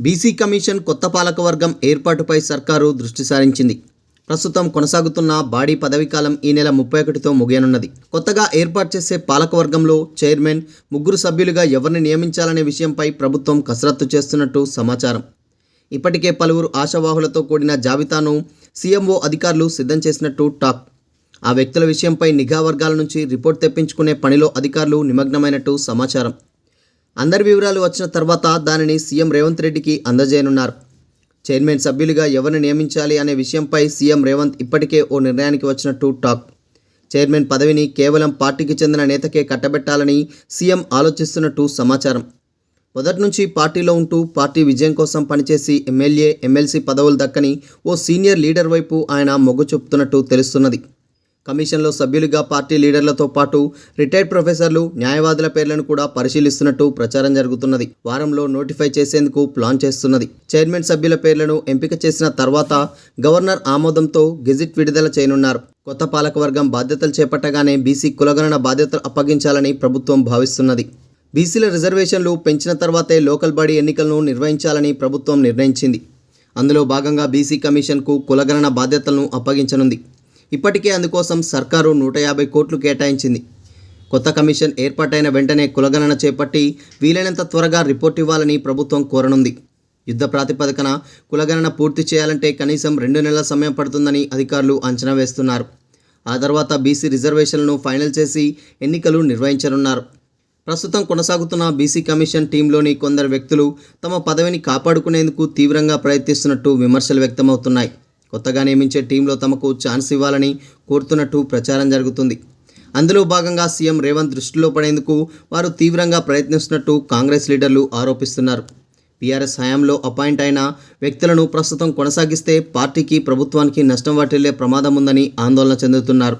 BC commission కొత్త పాలకవర్గం ఏర్పాటుపై సర్కారు దృష్టి సారించింది. ప్రస్తుతం కొనసాగుతున్న బాడీ పదవీకాలం ఈ నెల ముప్పై ఒకటితో ముగియనున్నది. కొత్తగా ఏర్పాటు చేసే పాలకవర్గంలో చైర్మన్ ముగ్గురు సభ్యులుగా ఎవరిని నియమించాలనే విషయంపై ప్రభుత్వం కసరత్తు చేస్తున్నట్టు సమాచారం. ఇప్పటికే పలువురు ఆశావాహులతో కూడిన జాబితాను సీఎంఓ అధికారులు సిద్ధం చేసినట్టు టాక్. ఆ వ్యక్తుల విషయంపై నిఘా వర్గాల నుంచి రిపోర్ట్ తెప్పించుకునే పనిలో అధికారులు నిమగ్నమైనట్టు సమాచారం. అందరి వివరాలు వచ్చిన తర్వాత దానిని సీఎం రేవంత్ రెడ్డికి అందజేయనున్నారు. చైర్మన్ సభ్యులుగా ఎవరిని నియమించాలి అనే విషయంపై సీఎం రేవంత్ ఇప్పటికే ఓ నిర్ణయానికి వచ్చినట్టు టాక్. చైర్మన్ పదవిని కేవలం పార్టీకి చెందిన నేతకే కట్టబెట్టాలని సీఎం ఆలోచిస్తున్నట్టు సమాచారం. మొదటి నుంచి పార్టీలో ఉంటూ పార్టీ విజయం కోసం పనిచేసి ఎమ్మెల్యే ఎమ్మెల్సీ పదవులు దక్కని ఓ సీనియర్ లీడర్ వైపు ఆయన మొగ్గు చూపుతున్నట్టు తెలుస్తున్నది. కమిషన్లో సభ్యులుగా పార్టీ లీడర్లతో పాటు రిటైర్డ్ ప్రొఫెసర్లు న్యాయవాదుల పేర్లను కూడా పరిశీలిస్తున్నట్టు ప్రచారం జరుగుతున్నది. వారంలో నోటిఫై చేసేందుకు ప్లాన్ చేస్తున్నది. చైర్మన్ సభ్యుల పేర్లను ఎంపిక చేసిన తర్వాత గవర్నర్ ఆమోదంతో గెజిట్ విడుదల చేయనున్నారు. కొత్త పాలకవర్గం బాధ్యతలు చేపట్టగానే బీసీ కులగణన బాధ్యతలు అప్పగించాలని ప్రభుత్వం భావిస్తున్నది. బీసీల రిజర్వేషన్లు పెంచిన తర్వాతే లోకల్ బాడీ ఎన్నికలను నిర్వహించాలని ప్రభుత్వం నిర్ణయించింది. అందులో భాగంగా బీసీ కమిషన్కు కులగణన బాధ్యతలను అప్పగించనుంది. ఇప్పటికే అందుకోసం సర్కారు నూట యాభై కోట్లు కేటాయించింది. కొత్త కమిషన్ ఏర్పాటైన వెంటనే కులగణన చేపట్టి వీలైనంత త్వరగా రిపోర్ట్ ఇవ్వాలని ప్రభుత్వం కోరనుంది. యుద్ధ ప్రాతిపదికన కులగణన పూర్తి చేయాలంటే కనీసం రెండు నెలల సమయం పడుతుందని అధికారులు అంచనా వేస్తున్నారు. ఆ తర్వాత బీసీ రిజర్వేషన్లను ఫైనల్ చేసి ఎన్నికలు నిర్వహించనున్నారు. ప్రస్తుతం కొనసాగుతున్న బీసీ కమిషన్ టీంలోని కొందరు వ్యక్తులు తమ పదవిని కాపాడుకునేందుకు తీవ్రంగా ప్రయత్నిస్తున్నట్టు విమర్శలు వ్యక్తమవుతున్నాయి. కొత్తగా నియమించే టీంలో తమకు ఛాన్స్ ఇవ్వాలని కోరుతున్నట్టు ప్రచారం జరుగుతుంది. అందులో భాగంగా సీఎం రేవంత్ దృష్టిలో పడేందుకు వారు తీవ్రంగా ప్రయత్నిస్తున్నట్టు కాంగ్రెస్ లీడర్లు ఆరోపిస్తున్నారు. టీఆర్ఎస్ హయాంలో అపాయింట్ అయిన వ్యక్తులను ప్రస్తుతం కొనసాగిస్తే పార్టీకి ప్రభుత్వానికి నష్టం వాటిల్లే ప్రమాదం ఉందని ఆందోళన చెందుతున్నారు.